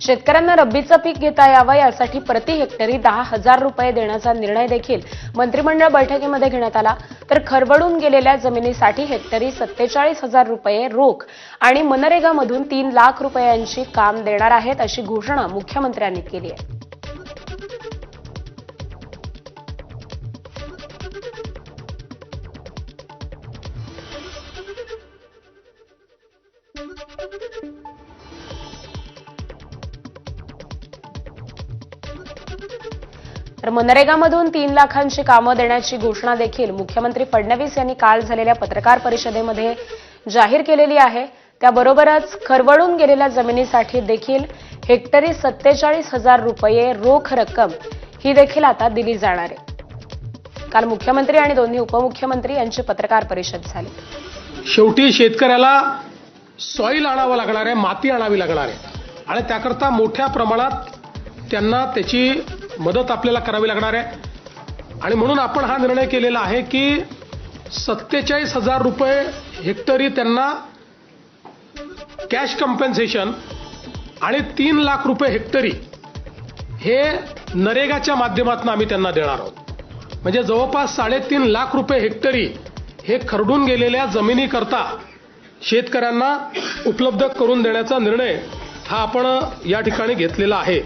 शेतकऱ्यांना रब्बीचं पीक घेता यावं यासाठी प्रति हेक्टरी दहा हजार रुपये देण्याचा निर्णय देखील मंत्रिमंडळ बैठकीमध्ये घेण्यात आला. तर खरवडून गेलेल्या जमिनीसाठी हेक्टरी सत्तेचाळीस हजार रुपये रोख आणि मनरेगामधून तीन लाख रुपयांची काम देणार आहेत अशी घोषणा मुख्यमंत्र्यांनी केली आहे. तर मनरेगामधून तीन लाखांची कामं देण्याची घोषणा देखील मुख्यमंत्री फडणवीस यांनी काल झालेल्या पत्रकार परिषदेमध्ये जाहीर केलेली आहे. त्याबरोबरच खरवडून गेलेल्या जमिनीसाठी देखील हेक्टरी सत्तेचाळीस हजार रुपये रोख रक्कम ही देखील आता दिली जाणार आहे. काल मुख्यमंत्री आणि दोन्ही उपमुख्यमंत्री यांची पत्रकार परिषद झाली. शेवटी शेतकऱ्याला सॉईल आणावं लागणार आहे माती आणावी लागणार आहे. आणि त्याकरता मोठ्या प्रमाणात त्यांना त्याची मदत आपल्याला करावी लागणार आहे. आणि म्हणून आपण हा निर्णय केलेला आहे की सत्तेचाळीस हजार रुपये हेक्टरी त्यांना कॅश कम्पेन्सेशन आणि तीन लाख रुपये हेक्टरी हे नरेगाच्या माध्यमातून आम्ही त्यांना देणार आहोत. म्हणजे जवळपास साडेतीन लाख रुपये हेक्टरी हे खरडून गेलेल्या जमिनीकरता शेतकऱ्यांना उपलब्ध करून देण्याचा निर्णय हा आपण या ठिकाणी घेतलेला आहे.